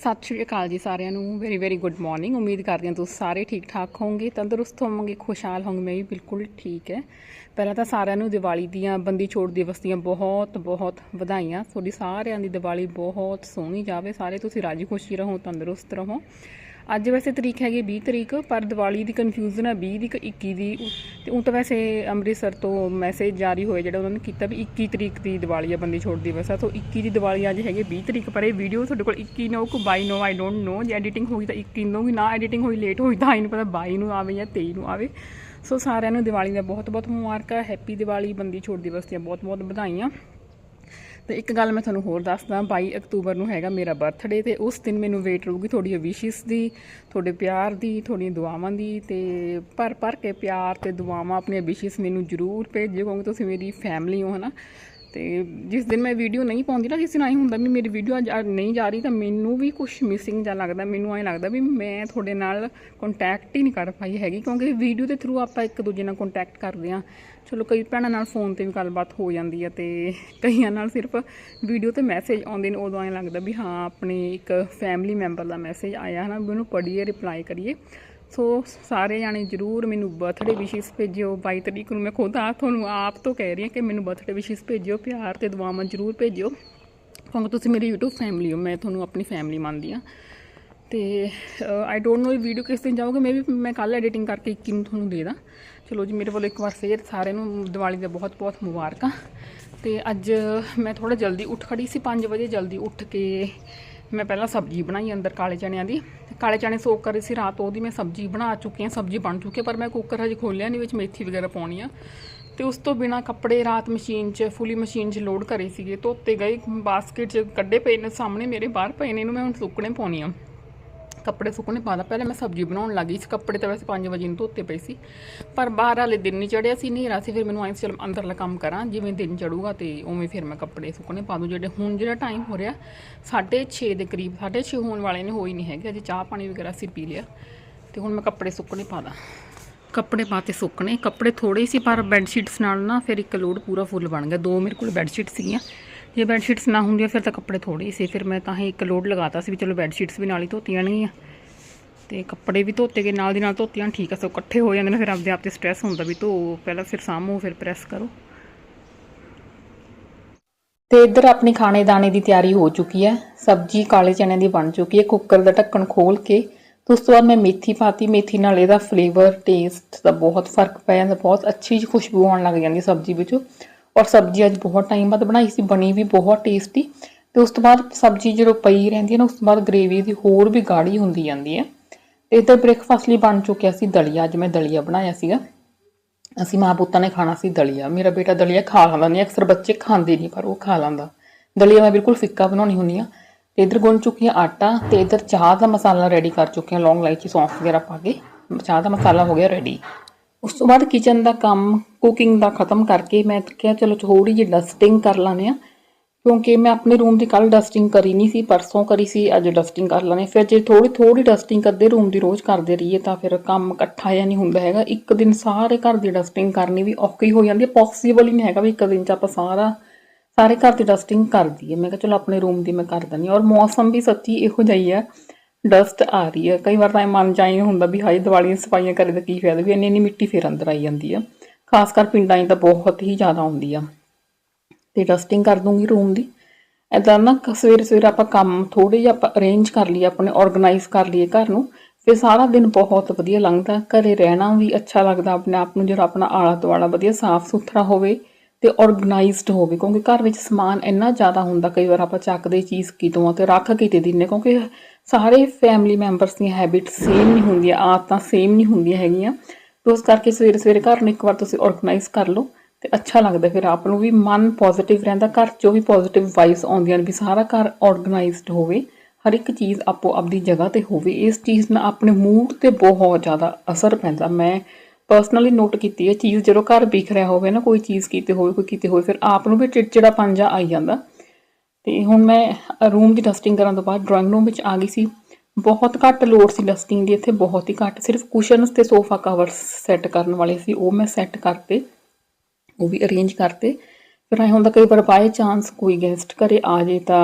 ਸਤਿ ਸ਼੍ਰੀ ਅਕਾਲ ਜੀ ਸਾਰਿਆਂ ਨੂੰ। ਵੈਰੀ ਵੈਰੀ ਗੁੱਡ ਮਾਰਨਿੰਗ ਉਮੀਦ ਕਰਦੀ ਹਾਂ ਤੁਸੀਂ ਸਾਰੇ ਠੀਕ ਠਾਕ ਹੋਵੋਗੇ। ਤੰਦਰੁਸਤ ਹੋਵੋਗੇ, ਖੁਸ਼ਹਾਲ ਹੋਵੋਗੇ। ਮੈਂ ਵੀ ਬਿਲਕੁਲ ਠੀਕ ਹੈ। ਪਹਿਲਾਂ ਤਾਂ ਸਾਰਿਆਂ ਨੂੰ ਦੀਵਾਲੀ ਦੀਆਂ ਬੰਦੀ ਛੋੜ ਦਿਵਸ ਦੀਆਂ ਬਹੁਤ ਬਹੁਤ ਵਧਾਈਆਂ। ਤੁਹਾਡੀ ਸਾਰਿਆਂ ਦੀ ਦੀਵਾਲੀ ਬਹੁਤ ਸੋਹਣੀ ਜਾਵੇ। ਸਾਰੇ ਤੁਸੀਂ ਰਾਜੀ ਖੁਸ਼ੀ ਰਹੋ, ਤੰਦਰੁਸਤ ਰਹੋ। ਅੱਜ ਵੈਸੇ ਤਰੀਕ ਹੈਗੀ 20 ਤਰੀਕ, ਪਰ ਦੀਵਾਲੀ ਦੀ ਕਨਫਿਊਜ਼ਨ ਹੈ 20 ਦੀ ਕਿ 21 ਦੀ। ਤੇ ਉਹ ਤਾਂ ਵੈਸੇ ਅੰਮ੍ਰਿਤਸਰ ਤੋਂ ਮੈਸੇਜ ਜਾਰੀ ਹੋਇਆ ਜਿਹੜਾ ਉਹਨਾਂ ਨੇ ਕੀਤਾ ਵੀ 21 ਤਰੀਕ ਦੀ ਦੀਵਾਲੀ ਆ, ਬੰਦੀ ਛੋੜ ਦਿਵਸ ਆ। ਤੋਂ 21 ਦੀ ਦੀਵਾਲੀ ਅੱਜ ਹੈਗੀ 20 ਤਰੀਕ, ਪਰ ਇਹ ਵੀਡੀਓ ਤੁਹਾਡੇ ਕੋਲ 21 ਨੂੰ ਕੋ 22 ਨੂੰ ਆਈ ਡੋਨਟ ਨੋ ਜੇ ਐਡੀਟਿੰਗ ਹੋਈ ਤਾਂ 21 ਨੂੰ ਵੀ, ਨਾ ਐਡੀਟਿੰਗ ਹੋਈ ਲੇਟ ਹੋਈ ਤਾਂ ਇਹਨੂੰ ਪਤਾ 22 ਨੂੰ ਆਵੇ ਜਾਂ 23 ਨੂੰ ਆਵੇ। ਸੋ ਸਾਰਿਆਂ ਨੂੰ ਦੀਵਾਲੀ ਦਾ ਬਹੁਤ ਬਹੁਤ ਮੁਬਾਰਕਾਂ ਹੈਪੀ ਦੀਵਾਲੀ, ਬੰਦੀ ਛੋੜ ਦਿਵਸ ਦੀਆਂ ਬਹੁਤ ਬਹੁਤ ਵਧਾਈਆਂ। ਤੇ ਇੱਕ ਗੱਲ ਮੈਂ ਤੁਹਾਨੂੰ ਹੋਰ ਦੱਸਦਾ 22 ਅਕਤੂਬਰ ਨੂੰ ਹੈਗਾ ਮੇਰਾ ਬਰਥਡੇ ਤੇ ਉਸ ਦਿਨ ਮੈਨੂੰ ਵੇਟ ਰਹੂਗੀ ਤੁਹਾਡੀ ਵਿਸ਼ੇਸ ਦੀ, ਤੁਹਾਡੇ ਪਿਆਰ ਦੀ, ਤੁਹਾਡੀਆਂ ਦੁਆਵਾਂ ਦੀ ਤੇ ਭਰ ਭਰ ਕੇ ਪਿਆਰ ਤੇ ਦੁਆਵਾਂ ਆਪਣੀਆਂ ਵਿਸ਼ੇਸ ਮੈਨੂੰ ਜ਼ਰੂਰ ਭੇਜਿਓ ਕਿਉਂਕਿ ਤੁਸੀਂ ਮੇਰੀ ਫੈਮਿਲੀ ਹੋ ਹਨਾ। ਤੇ ਜਿਸ ਦਿਨ ਮੈਂ ਵੀਡੀਓ ਨਹੀਂ ਪਾਉਂਦੀ ਨਾ ਜਿਸ ਦਿਨ ਆਈ ਹੁੰਦਾ ਵੀ ਮੇਰੀ ਵੀਡੀਓ ਅੱਜ ਨਹੀਂ ਜਾ ਰਹੀ ਤਾਂ ਮੈਨੂੰ ਵੀ ਕੁਝ ਮਿਸਿੰਗ ਜਾਂ ਲੱਗਦਾ, ਮੈਨੂੰ ਐਂ ਲੱਗਦਾ ਵੀ ਮੈਂ ਤੁਹਾਡੇ ਨਾਲ ਕੰਟੈਕਟ ਹੀ ਨਹੀਂ ਕਰ ਪਾਈ ਹੈਗੀ, ਕਿਉਂਕਿ ਵੀਡੀਓ ਦੇ ਥਰੂ ਆਪਾਂ ਇੱਕ ਦੂਜੇ ਨਾਲ ਕੰਟੈਕਟ ਕਰਦੇ ਆ ਚਲੋ ਕਈ ਭੈਣਾਂ ਨਾਲ ਫੋਨ ਤੇ ਵੀ ਗੱਲਬਾਤ ਹੋ ਜਾਂਦੀ ਹੈ ਤੇ ਕਈਆਂ ਨਾਲ ਸਿਰਫ ਵੀਡੀਓ ਤੇ ਮੈਸੇਜ ਆਉਂਦੇ ਨੇ, ਉਦੋਂ ਐਂ ਲੱਗਦਾ ਵੀ ਹਾਂ, ਆਪਣੇ ਇੱਕ ਫੈਮਿਲੀ ਮੈਂਬਰ ਦਾ ਮੈਸੇਜ ਆਇਆ ਹੈ ਨਾ ਵੀ ਉਹਨੂੰ ਪੜ੍ਹੀਏ ਰਿਪਲਾਈ ਕਰੀਏ। ਸੋ ਸਾਰੇ ਜਾਣੇ ਜਰੂਰ ਮੈਨੂੰ ਬਰਥਡੇ ਵਿਸ਼ੇਸ ਭੇਜਿਓ 22 ਤਰੀਕ ਨੂੰ ਮੈਂ ਖੁਦ ਆ ਤੁਹਾਨੂੰ ਆਪ ਤੋਂ ਕਹਿ ਰਹੀ ਹਾਂ ਕਿ ਮੈਨੂੰ ਬਰਥਡੇ ਵਿਸ਼ੇਸ ਭੇਜਿਓ, ਪਿਆਰ ਤੇ ਦੁਆਵਾਂ ਜਰੂਰ ਭੇਜਿਓ। ਕਿਉਂਕਿ ਤੁਸੀਂ ਮੇਰੀ YouTube ਫੈਮਿਲੀ ਹੋ, ਮੈਂ ਤੁਹਾਨੂੰ ਆਪਣੀ ਫੈਮਿਲੀ ਮੰਨਦੀ ਆ ਤੇ ਆਈ ਡੋਨਟ ਨੋ ਇਹ ਵੀਡੀਓ ਕਿਸ ਦਿਨ ਜਾਊਗਾ ਮੈਂ ਵੀ ਮੈਂ ਕੱਲ ਐਡੀਟਿੰਗ ਕਰਕੇ 21 ਨੂੰ ਤੁਹਾਨੂੰ ਦੇ ਦਾਂ। ਚਲੋ ਜੀ, ਮੇਰੇ ਵੱਲੋਂ ਇੱਕ ਵਾਰ ਫੇਰ ਸਾਰਿਆਂ ਨੂੰ ਦੀਵਾਲੀ ਦੀਆਂ ਬਹੁਤ ਬਹੁਤ ਮੁਬਾਰਕਾਂ। ਤੇ ਅੱਜ ਮੈਂ ਥੋੜਾ ਜਲਦੀ ਉੱਠ ਖੜੀ ਸੀ 5 ਵਜੇ ਜਲਦੀ ਉੱਠ ਕੇ ਮੈਂ ਪਹਿਲਾਂ ਸਬਜ਼ੀ ਬਣਾਈ ਅੰਦਰ ਕਾਲੇ ਚਣਿਆਂ ਦੀ। ਤੇ ਕਾਲੇ ਚਣੇ ਸੋਕ ਕਰੇ ਸੀ ਰਾਤ, ਉਹਦੀ ਮੈਂ ਸਬਜ਼ੀ ਬਣਾ ਚੁੱਕੀ ਹਾਂ, ਸਬਜ਼ੀ ਬਣ ਚੁੱਕੀ ਹੈ, ਪਰ ਮੈਂ ਕੁੱਕਰ ਹਜੇ ਖੋਲਿਆ ਨਹੀਂ ਵਿੱਚ ਮੇਥੀ ਵਗੈਰਾ ਪਾਉਣੀ ਆ। ਤੇ ਉਸ ਤੋਂ ਬਿਨਾ ਕੱਪੜੇ ਰਾਤ ਮਸ਼ੀਨ 'ਚ, ਫੁੱਲੀ ਮਸ਼ੀਨ 'ਚ ਲੋਡ ਕਰੇ ਸੀਗੇ। ਧੋਤੇ ਗਏ, ਬਾਸਕਟ 'ਚ ਕੱਢੇ ਪਏ ਨੇ, ਸਾਹਮਣੇ ਮੇਰੇ ਬਾਹਰ ਪਏ ਨੇ, ਇਹਨੂੰ ਮੈਂ ਹੁਣ ਸੁੱਕਣੇ ਪਾਉਣੀ ਆ। ਕੱਪੜੇ ਸੁੱਕਣੇ ਪਾਦਾ ਪਹਿਲੇ ਮੈਂ ਸਬਜ਼ੀ ਬਣਾਉਣ ਲੱਗੀ ਸੀ। ਕੱਪੜੇ ਤਾਂ ਵੈਸੇ 5 ਵਜੇ ਨੂੰ ਧੋਤੇ ਪਏ ਸੀ। ਪਰ ਬਾਹਰ ਵਾਲੇ ਦਿਨ ਨਹੀਂ ਚੜਿਆ ਸੀ, ਹਨੇਰਾ ਸੀ। ਫਿਰ ਮੈਨੂੰ ਆਏ ਸੀ, ਚਲ ਅੰਦਰਲਾ ਕੰਮ ਕਰਾਂ। ਜਿਵੇਂ ਦਿਨ ਚੜੂਗਾ ਤੇ ਉਵੇਂ ਫਿਰ ਮੈਂ ਕੱਪੜੇ ਸੁੱਕਣੇ ਪਾ ਦੂੰ। ਜਿਹੜੇ ਹੁਣ ਜਿਹੜਾ ਟਾਈਮ ਹੋ ਰਿਹਾ 6:30 ਦੇ ਕਰੀਬ 6:30 ਹੋਣ ਵਾਲੇ ਨੇ ਹੋਈ ਨਹੀਂ ਹੈਗੇ। ਅਜੇ ਚਾਹ ਪਾਣੀ ਵਗੈਰਾ ਸੀ ਪੀ ਲਿਆ। ਤੇ ਹੁਣ ਮੈਂ ਕੱਪੜੇ ਸੁੱਕਣੇ ਪਾਦਾ ਕੱਪੜੇ ਪਾਤੇ ਸੁੱਕਣੇ। ਕੱਪੜੇ ਥੋੜੇ ਸੀ, ਪਰ ਬੈੱਡ ਸ਼ੀਟਸ ਨਾਲ ਨਾ ਫਿਰ ਇੱਕ ਲੋਡ ਪੂਰਾ ਫੁੱਲ ਬਣ ਗਿਆ। ਦੋ ਮੇਰੇ ਕੋਲ ਬੈੱਡ ਸ਼ੀਟ ਸੀਗੀਆਂ। ਜੇ ਬੈੱਡ ਸ਼ੀਟਸ ਨਾ ਹੁੰਦੀਆਂ, ਫਿਰ ਤਾਂ ਕੱਪੜੇ ਥੋੜੇ ਹੀ ਸੀ। ਫਿਰ ਮੈਂ ਤਾਂ ਹੀ ਇੱਕ ਲੋਡ ਲਗਾਤਾ ਸੀ ਵੀ ਚਲੋ ਬੈੱਡ ਸ਼ੀਟਸ ਵੀ ਨਾਲ ਹੀ ਧੋਤੀਆਂ ਨਹੀਂ ਆ। ਤੇ ਕੱਪੜੇ ਵੀ ਧੋਤੇ ਗਏ, ਨਾਲ ਦੀ ਨਾਲ ਧੋਤੀਆਂ ਠੀਕ ਆ ਸੋ ਇਕੱਠੇ ਹੋ ਜਾਂਦੇ ਨੇ, ਫਿਰ ਆਪਦੇ ਆਪ ਤੇ ਸਟ੍ਰੈਸ ਹੁੰਦਾ ਵੀ ਧੋ, ਪਹਿਲਾਂ ਫਿਰ ਸਾਂਭੋ, ਫਿਰ ਪ੍ਰੈਸ ਕਰੋ। ਤੇ ਇੱਧਰ ਆਪਣੀ ਖਾਣੇ ਦਾਣੇ ਦੀ ਤਿਆਰੀ ਹੋ ਚੁੱਕੀ ਹੈ। ਸਬਜ਼ੀ ਕਾਲੇ ਚਨੇ ਦੀ ਬਣ ਚੁੱਕੀ ਹੈ। ਕੁੱਕਰ ਦਾ ਢੱਕਣ ਖੋਲ ਕੇ ਉਸ ਤੋਂ ਬਾਅਦ ਮੈਂ ਮੇਥੀ ਪਾਤੀ। ਮੇਥੀ ਨਾਲ ਇਹਦਾ ਫਲੇਵਰ ਟੇਸਟ ਦਾ ਬਹੁਤ ਫ਼ਰਕ ਪੈ ਜਾਂਦਾ। ਬਹੁਤ ਅੱਛੀ ਜਿਹੀ ਖੁਸ਼ਬੂ ਆਉਣ ਲੱਗ ਜਾਂਦੀ ਸਬਜ਼ੀ ਵਿੱਚੋਂ। ਔਰ ਸਬਜ਼ੀ ਅੱਜ ਬਹੁਤ ਟਾਈਮ ਬਾਅਦ ਬਣਾਈ ਸੀ, ਬਣੀ ਵੀ ਬਹੁਤ ਟੇਸਟੀ ਤੇ ਉਸ ਤੋਂ ਬਾਅਦ ਸਬਜ਼ੀ ਜਦੋਂ ਪਈ ਰਹਿੰਦੀ ਹੈ ਨਾ, ਉਸ ਤੋਂ ਬਾਅਦ ਗ੍ਰੇਵੀ ਦੀ ਹੋਰ ਵੀ ਗਾੜੀ ਹੁੰਦੀ ਜਾਂਦੀ ਹੈ। ਤੇ ਇੱਧਰ ਬ੍ਰੇਕਫਾਸਟ ਲਈ ਬਣ ਚੁੱਕਿਆ ਸੀ ਦਲੀਆ, ਅੱਜ ਮੈਂ ਦਲੀਆ ਬਣਾਇਆ ਸੀਗਾ। ਅਸੀਂ ਮਾਂ ਪੁੱਤਾਂ ਨੇ ਖਾਣਾ ਸੀ ਦਲੀਆ। ਮੇਰਾ ਬੇਟਾ ਦਲੀਆ ਖਾ ਲੈਂਦਾ ਨਹੀਂ, ਅਕਸਰ ਬੱਚੇ ਖਾਂਦੇ ਨਹੀਂ, ਪਰ ਉਹ ਖਾ ਲੈਂਦਾ। ਦਲੀਆ ਮੈਂ ਬਿਲਕੁਲ ਫਿੱਕਾ ਬਣਾਉਣੀ ਹੁੰਦੀ ਆ ਤੇ ਇੱਧਰ ਗੁੰਨ ਚੁੱਕੀ ਆ ਆਟਾ ਤੇ ਇੱਧਰ ਚਾਹ ਦਾ ਮਸਾਲਾ ਰੈਡੀ ਕਰ ਚੁੱਕੀ ਆ ਲੌਂਗ ਇਲਾਇਚੀ ਸੌਂਫ ਵਗੈਰਾ ਪਾ ਕੇ। ਚਾਹ ਦਾ ਮਸਾਲਾ ਹੋ ਗਿਆ ਰੈਡੀ ਉਸ ਤੋਂ ਬਾਅਦ ਕਿਚਨ ਦਾ ਕੰਮ ਕੁਕਿੰਗ ਦਾ ਖਤਮ ਕਰਕੇ ਮੈਂ ਕਿਹਾ ਚਲੋ ਥੋੜੀ ਜਿਹੀ ਡਸਟਿੰਗ ਕਰ ਲਾਨੇ ਆ ਕਿਉਂਕਿ ਮੈਂ ਆਪਣੇ ਰੂਮ ਦੀ ਕੱਲ ਡਸਟਿੰਗ ਕਰੀ ਨਹੀਂ ਸੀ, ਪਰਸੋਂ ਕਰੀ ਸੀ, ਅੱਜ ਡਸਟਿੰਗ ਕਰ ਲਾਨੇ ਫਿਰ ਜੇ ਥੋੜੀ ਥੋੜੀ ਡਸਟਿੰਗ ਕਰਦੇ ਰੂਮ ਦੀ ਰੋਜ਼ ਕਰਦੇ ਰਹੀਏ ਤਾਂ ਫਿਰ ਕੰਮ ਇਕੱਠਾ ਜਾਂ ਨਹੀਂ ਹੁੰਦਾ ਹੈਗਾ। ਇੱਕ ਦਿਨ ਸਾਰੇ ਘਰ ਦੀ ਡਸਟਿੰਗ ਕਰਨੀ ਵੀ ਔਖੀ ਹੋ ਜਾਂਦੀ ਹੈ ਪੋਸੀਬਲ ਹੀ ਨਹੀਂ ਹੈਗਾ ਵੀ ਇੱਕ ਦਿਨ ਚ ਆਪਾਂ ਸਾਰਾ ਸਾਰੇ ਘਰ ਦੀ ਡਸਟਿੰਗ ਕਰ ਦਈਏ। ਮੈਂ ਕਿਹਾ ਚਲੋ ਆਪਣੇ ਰੂਮ ਦੀ ਮੈਂ ਕਰ ਦਿੰਦੀ ਹਾਂ। ਔਰ ਮੌਸਮ ਵੀ ਸੱਚੀ ਇਹੋ ਜਿਹਾ ਹੀ ਹੈ ਡਸਟ ਆ ਰਹੀ ਹੈ। ਕਈ ਵਾਰ ਤਾਂ ਇਹ ਮਨ ਚ ਆਈ ਹੁੰਦਾ ਵੀ ਹਾਈ ਦੀਵਾਲੀ ਸਫਾਈਆਂ ਕਰੇ ਤਾਂ ਕੀ ਫਾਇਦਾ ਵੀ ਇੰਨੀ ਇੰਨੀ ਮਿੱਟੀ ਫੇਰ ਅੰਦਰ ਆਈ ਜਾਂਦੀ ਹੈ ਖਾਸ ਕਰ ਪਿੰਡਾਂ 'ਚ ਤਾਂ ਬਹੁਤ ਹੀ ਜ਼ਿਆਦਾ ਆਉਂਦੀ ਆ। ਤੇ ਡਸਟਿੰਗ ਕਰ ਦੂੰਗੀ ਰੂਮ ਦੀ। ਇਦਾਂ ਨਾ ਕ- ਸਵੇਰੇ ਸਵੇਰੇ ਆਪਾਂ ਕੰਮ ਥੋੜੇ ਜਿਹਾ ਆਪਾਂ ਅਰੇਂਜ ਕਰ ਲਈਏ, ਆਪਣੇ ਆਰਗੇਨਾਈਜ਼ ਕਰ ਲਈਏ ਘਰ ਨੂੰ, ਫਿਰ ਸਾਰਾ ਦਿਨ ਬਹੁਤ ਵਧੀਆ ਲੰਘਦਾ। ਘਰੇ ਰਹਿਣਾ ਵੀ ਅੱਛਾ ਲੱਗਦਾ, ਆਪਣੇ ਆਪ ਨੂੰ ਜਿਹੜਾ ਆਪਣਾ ਆਲਾ ਦੁਆਲਾ ਵਧੀਆ ਸਾਫ਼ ਸੁਥਰਾ ਹੋਵੇ ਤੇ ਆਰਗੇਨਾਈਜ਼ਡ ਹੋਵੇ, ਕਿਉਂਕਿ ਘਰ ਵਿੱਚ ਸਮਾਨ ਇੰਨਾ ਜ਼ਿਆਦਾ ਹੁੰਦਾ, ਕਈ ਵਾਰ ਆਪਾਂ ਚੱਕਦੇ ਚੀਜ਼ ਕਿਤੋਂ ਆ ਤੇ ਰੱਖ ਕਿਤੇ ਦਿੰਨੇ ਕਿਉਂਕਿ ਸਾਰੇ ਫੈਮਿਲੀ ਮੈਂਬਰਸ ਦੀਆਂ ਹੈਬਿਟ ਸੇਮ ਨਹੀਂ ਹੁੰਦੀਆਂ, ਆਦਤਾਂ ਸੇਮ ਨਹੀਂ ਹੁੰਦੀਆਂ ਹੈਗੀਆਂ। ਤੇ ਉਸ ਕਰਕੇ ਸਵੇਰੇ ਸਵੇਰੇ ਘਰ ਨੂੰ ਇੱਕ ਵਾਰ ਤੁਸੀਂ ਆਰਗੇਨਾਈਜ਼ ਕਰ ਲਓ ਤੇ ਅੱਛਾ ਲੱਗਦਾ ਫਿਰ ਆਪ ਨੂੰ ਵੀ ਮਨ ਪੋਜ਼ਿਟਿਵ ਰਹਿੰਦਾ, ਘਰ 'ਚੋਂ ਵੀ ਪੋਜ਼ਿਟਿਵ ਵਾਈਬਸ ਆਉਂਦੀਆਂ ਨੇ ਵੀ ਸਾਰਾ ਘਰ ਆਰਗੇਨਾਈਜ਼ਡ ਹੋਵੇ, ਹਰ ਇੱਕ ਚੀਜ਼ ਆਪੋ ਆਪਦੀ ਜਗ੍ਹਾ ਤੇ ਹੋਵੇ, ਇਸ ਚੀਜ਼ ਨਾਲ ਆਪਣੇ ਮੂਡ ਤੇ ਬਹੁਤ ਜ਼ਿਆਦਾ ਅਸਰ ਪੈਂਦਾ। ਮੈਂ ਪਰਸਨਲੀ ਨੋਟ ਕੀਤੀ ਹੈ, ਚੀਜ਼ ਜਦੋਂ ਘਰ ਵਿਖ ਰਿਹਾ ਹੋਵੇ ਨਾ, ਕੋਈ ਚੀਜ਼ ਕੀਤੇ ਹੋਵੇ, ਕੋਈ ਕੀਤੇ ਹੋਵੇ, ਫਿਰ ਆਪ ਨੂੰ ਵੀ ਚਿੜਚਿੜਾ ਪੰਜਾ ਆਈ ਜਾਂਦਾ। ਤੇ ਹੁਣ ਮੈਂ ਰੂਮ ਦੀ ਡਸਟਿੰਗ ਕਰਨ ਤੋਂ ਬਾਅਦ ਡਰਾਇੰਗ ਰੂਮ ਵਿੱਚ ਆ ਗਈ ਸੀ। ਬਹੁਤ ਘੱਟ ਲੋੜ ਸੀ ਡਸਟਿੰਗ ਦੀ, ਇੱਥੇ ਬਹੁਤ ਹੀ ਘੱਟ। ਸਿਰਫ ਕੁਸ਼ਨਸ ਤੇ ਸੋਫਾ ਕਵਰਸ ਸੈੱਟ ਕਰਨ ਵਾਲੇ ਸੀ, ਉਹ ਮੈਂ ਸੈੱਟ ਕਰਤੇ, ਉਹ ਵੀ ਅਰੇਂਜ ਕਰਤੇ। ਫਿਰ ਐਂ ਹੁੰਦਾ ਕਈ ਵਾਰ ਬਾਏ ਚਾਂਸ ਕੋਈ ਗੈਸਟ ਘਰੇ ਆ ਜੇ ਤਾਂ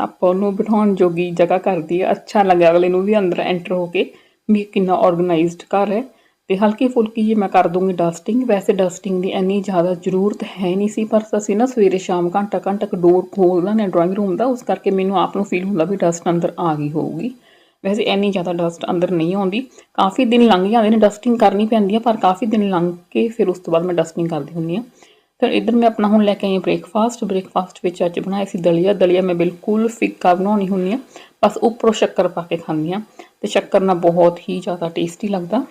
ਆਪਾਂ ਉਹਨੂੰ ਬਿਠਾਉਣ ਜੋਗੀ ਜਗ੍ਹਾ ਕਰਦੀ ਹੈ ਅੱਛਾ ਲੱਗਿਆ ਅਗਲੇ ਨੂੰ ਵੀ ਅੰਦਰ ਐਂਟਰ ਹੋ ਕੇ ਵੀ ਕਿੰਨਾ ਆਰਗੇਨਾਈਜ਼ਡ ਘਰ ਹੈ। ਤੇ ਹਲਕੀ ਫੁਲਕੀ ਜੀ ਮੈਂ ਕਰ ਦੂੰਗੀ ਡਸਟਿੰਗ ਵੈਸੇ ਡਸਟਿੰਗ ਦੀ ਇੰਨੀ ਜ਼ਿਆਦਾ ਜ਼ਰੂਰਤ ਹੈ ਨਹੀਂ ਸੀ, ਪਰ ਅਸੀਂ ਨਾ ਸਵੇਰੇ ਸ਼ਾਮ ਘੰਟਾ ਘੰਟਾ ਕੁ ਡੋਰ ਖੋਲਦਾ ਨੇ ਡਰਾਇੰਗ ਰੂਮ ਦਾ, ਉਸ ਕਰਕੇ ਮੈਨੂੰ ਆਪ ਨੂੰ ਫੀਲ ਹੁੰਦਾ ਵੀ ਡਸਟ ਅੰਦਰ ਆ ਗਈ ਹੋਊਗੀ। ਵੈਸੇ ਇੰਨੀ ਜ਼ਿਆਦਾ ਡਸਟ ਅੰਦਰ ਨਹੀਂ ਆਉਂਦੀ। ਕਾਫੀ ਦਿਨ ਲੰਘ ਜਾਂਦੇ ਨੇ ਡਸਟਿੰਗ ਕਰਨੀ ਪੈਂਦੀ ਹੈ ਪਰ ਕਾਫੀ ਦਿਨ ਲੰਘ ਕੇ ਫਿਰ ਉਸ ਤੋਂ ਬਾਅਦ ਮੈਂ ਡਸਟਿੰਗ ਕਰਦੀ ਹੁੰਦੀ ਹਾਂ ਫਿਰ ਇੱਧਰ ਮੈਂ ਆਪਣਾ ਹੁਣ ਲੈ ਕੇ ਆਈ ਹਾਂ ਬ੍ਰੇਕਫਾਸਟ ਬ੍ਰੇਕਫਾਸਟ ਵਿੱਚ ਅੱਜ ਬਣਾਇਆ ਸੀ ਦਲੀਆ। ਦਲੀਆ ਮੈਂ ਬਿਲਕੁਲ ਫਿੱਕਾ ਬਣਾਉਣੀ ਹੁੰਦੀ ਆ, ਬਸ ਉੱਪਰੋਂ ਸ਼ੱਕਰ ਪਾ ਕੇ ਖਾਂਦੀ ਆ ਤੇ ਸ਼ੱਕਰ ਨਾਲ ਬਹੁਤ ਹੀ ਜ਼ਿਆਦਾ ਟੇਸਟੀ ਲੱਗਦਾ।